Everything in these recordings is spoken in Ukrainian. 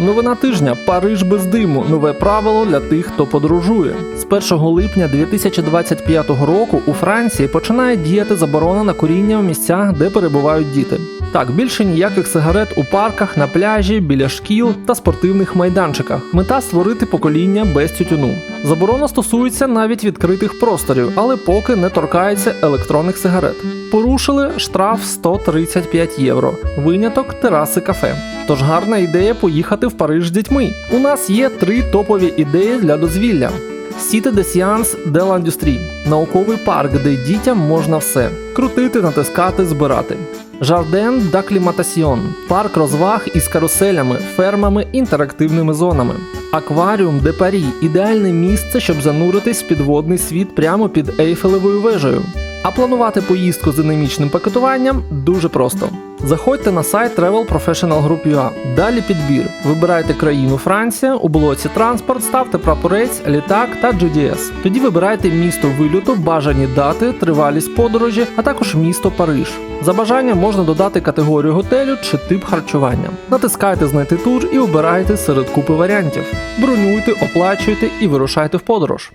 Новина тижня Париж без диму. Нове правило для тих, хто подорожує. З 1 липня 2025 року у Франції починає діяти заборона на коріння в місцях, де перебувають діти. Так, більше ніяких сигарет у парках, на пляжі, біля шкіл та спортивних майданчиках. Мета створити покоління без тютюну. Заборона стосується навіть відкритих просторів, але поки не торкається електронних сигарет. Порушили штраф 135 євро. Виняток тераси кафе. Тож гарна ідея поїхати в Париж з дітьми. У нас є три топові ідеї для дозвілля. Сіти де Сіанс де l'Industrie – науковий парк, де дітям можна все крутити, натискати, збирати. Жарден d'Acclimatation – парк розваг із каруселями, фермами, інтерактивними зонами. Акваріум де Парі – ідеальне місце, щоб зануритись в підводний світ прямо під Ейфелевою вежею. А планувати поїздку з динамічним пакетуванням дуже просто. Заходьте на сайт Travel Professional Group UA. Далі підбір. Вибирайте країну Франція, у блоці транспорт, ставте прапорець, літак та GDS. Тоді вибирайте місто вильоту, бажані дати, тривалість подорожі, а також місто Париж. За бажанням можна додати категорію готелю чи тип харчування. Натискайте знайти тур і обирайте серед купи варіантів. Бронюйте, оплачуйте і вирушайте в подорож.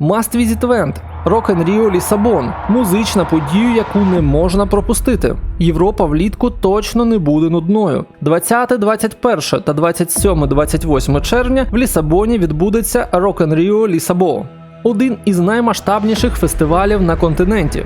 Must Visit Event Rio Лісабон музична подія, яку не можна пропустити. Європа влітку точно не буде нудною. 20, 21 та 27, 28 червня в Лісабоні відбудеться Rio Лісабо, один із наймасштабніших фестивалів на континенті.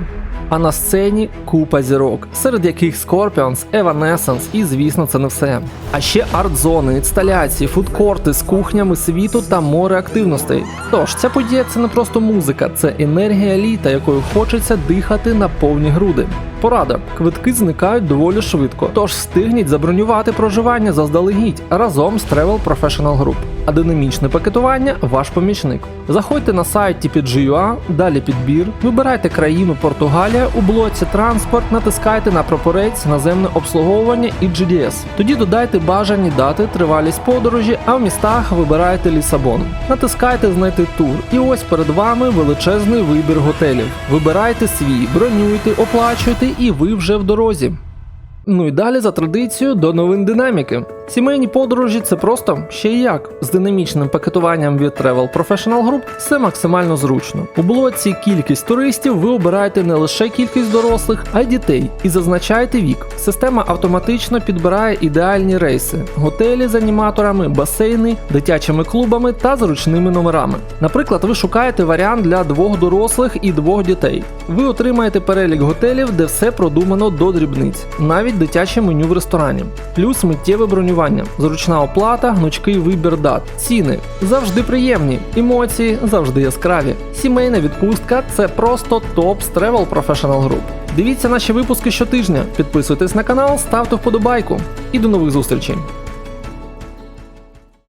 А на сцені купа зірок, серед яких Scorpions, Evanescence і, звісно, це не все. А ще арт-зони, інсталяції, фудкорти з кухнями світу та море активностей. Тож ця подія це не просто музика, це енергія літа, якою хочеться дихати на повні груди. Порада: квитки зникають доволі швидко, тож встигніть забронювати проживання заздалегідь разом з Travel Professional Group. А динамічне пакетування ваш помічник. Заходьте на сайт TPG.ua, далі підбір, вибирайте країну Португалія у блоці транспорт, натискайте на прапорець наземне обслуговування і GDS. Тоді додайте бажані дати, тривалість подорожі, а в містах вибирайте Лісабон. Натискайте знайти тур, і ось перед вами величезний вибір готелів. Вибирайте свій, бронюйте, оплачуйте, і ви вже в дорозі. Ну і далі за традицією до новин динаміки. Сімейні подорожі це просто ще й як. З динамічним пакетуванням від Travel Professional Group все максимально зручно. У блоці кількість туристів ви обираєте не лише кількість дорослих, а й дітей і зазначаєте вік. Система автоматично підбирає ідеальні рейси, готелі з аніматорами, басейни, дитячими клубами та зручними номерами. Наприклад, ви шукаєте варіант для двох дорослих і двох дітей. Ви отримаєте перелік готелів, де все продумано до дрібниць, навіть дитяче меню в ресторані, плюс миттєве бронювання, зручна оплата, гнучкий вибір дат, ціни завжди приємні, емоції завжди яскраві. Сімейна відпустка це просто топ з Travel Professional Group. Дивіться наші випуски щотижня, підписуйтесь на канал, ставте вподобайку і до нових зустрічей.